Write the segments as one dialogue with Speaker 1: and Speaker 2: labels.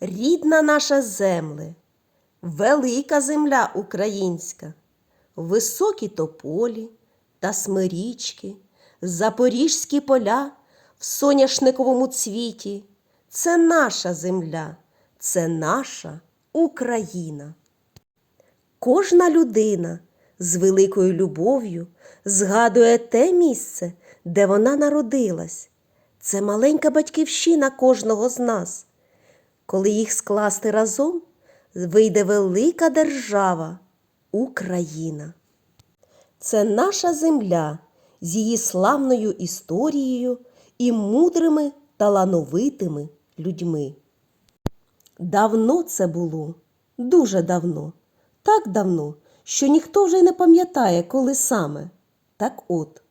Speaker 1: Рідна наша земле, велика земля українська, високі тополі та смирічки, запоріжські поля в соняшниковому цвіті. Це наша земля, це наша Україна. Кожна людина з великою любов'ю згадує те місце, де вона народилась. Це маленька батьківщина кожного з нас. Коли їх скласти разом, вийде велика держава Україна. Це наша земля з її славною історією і мудрими талановитими людьми. Давно це було, дуже давно, так давно, що ніхто вже й не пам'ятає, коли саме. Так от,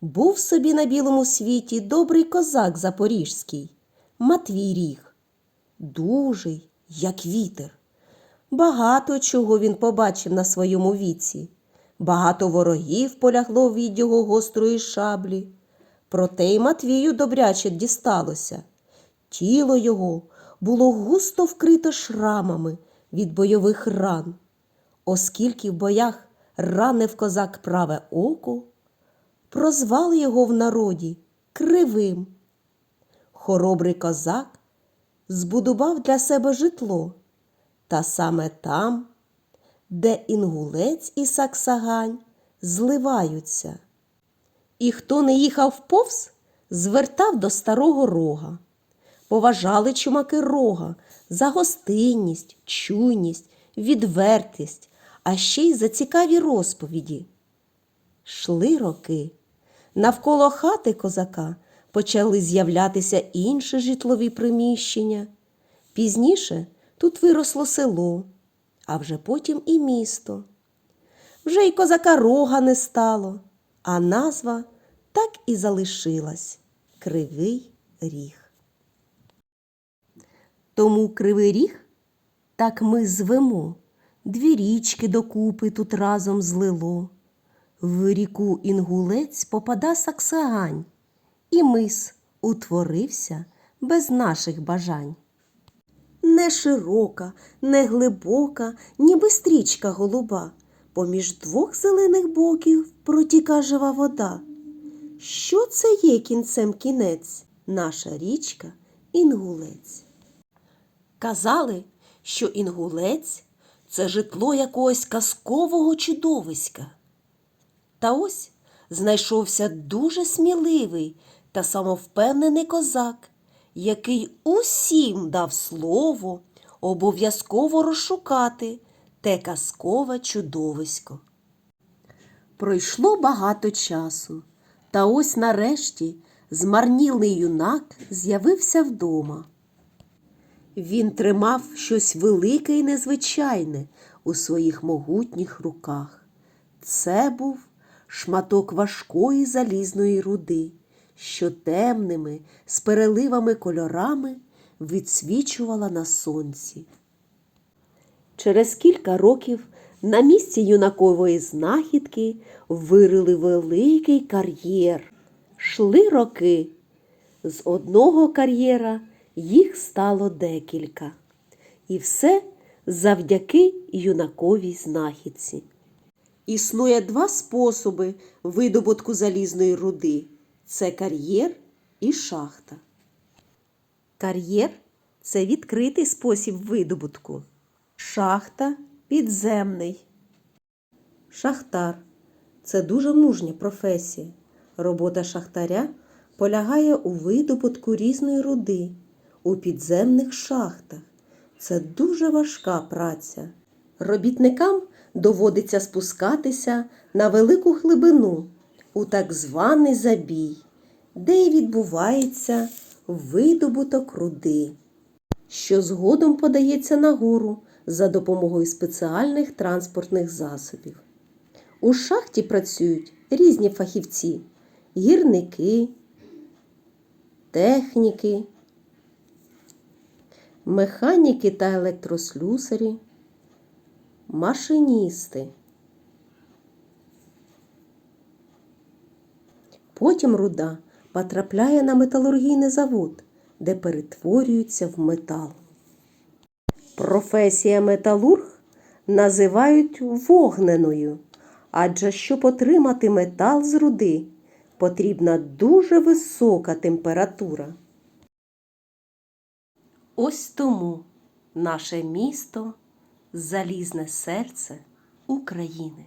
Speaker 1: був собі на білому світі добрий козак запорізький, Матвій Ріг, дужий, як вітер. Багато чого він побачив на своєму віці, багато ворогів полягло від його гострої шаблі. Проте й Матвію добряче дісталося. Тіло його було густо вкрито шрамами від бойових ран. Оскільки в боях ранив козак праве око, прозвали його в народі кривим. Хоробрий козак збудував для себе житло, та саме там, де інгулець і саксагань зливаються. І хто не їхав повз, звертав до старого рога. Поважали чумаки рога за гостинність, чуйність, відвертість, а ще й за цікаві розповіді. Шли роки. Навколо хати козака почали з'являтися інші житлові приміщення. Пізніше тут виросло село, а вже потім і місто. Вже й козака рога не стало, а назва так і залишилась Кривий Ріг. Тому Кривий Ріг так ми звемо, дві річки докупи тут разом злило. В ріку Інгулець попада Саксагань, і мис утворився без наших бажань. Не широка, не глибока, ніби стрічка голуба, поміж двох зелених боків протіка жива вода. Що це є кінцем кінець, наша річка Інгулець? Казали, що інгулець це житло якогось казкового чудовиська. Та ось знайшовся дуже сміливий та самовпевнений козак, який усім дав слово обов'язково розшукати те казкове чудовисько. Пройшло багато часу, та ось нарешті змарнілий юнак з'явився вдома. Він тримав щось велике і незвичайне у своїх могутніх руках. Це був шматок важкої залізної руди, що темними, з переливами кольорами відсвічувала на сонці. Через кілька років на місці юнакової знахідки вирили великий кар'єр. Шли роки. З одного кар'єра їх стало декілька. І все завдяки юнаковій знахідці. Існує два способи видобутку залізної руди це кар'єр і шахта. Кар'єр це відкритий спосіб видобутку. Шахта підземний. Шахтар це дуже мужня професія. Робота шахтаря полягає у видобутку різної руди у підземних шахтах. Це дуже важка праця. Робітникам доводиться спускатися на велику глибину у так званий забій, де й відбувається видобуток руди, що згодом подається нагору за допомогою спеціальних транспортних засобів. У шахті працюють різні фахівці гірники, техніки, механіки та електрослюсарі, машиністи. Потім руда потрапляє на металургійний завод, де перетворюється в метал. Професія металург називають вогненою, адже щоб отримати метал з руди, потрібна дуже висока температура. Ось тому наше місто залізне серце України.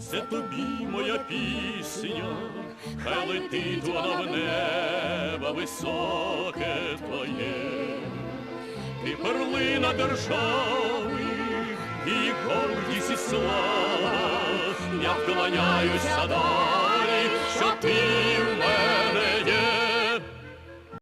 Speaker 2: це тобі моя пісня, хай летить вона в небо високе твоє. Ти перлина держави, і гордість і слава, я вклоняюся долі, що ти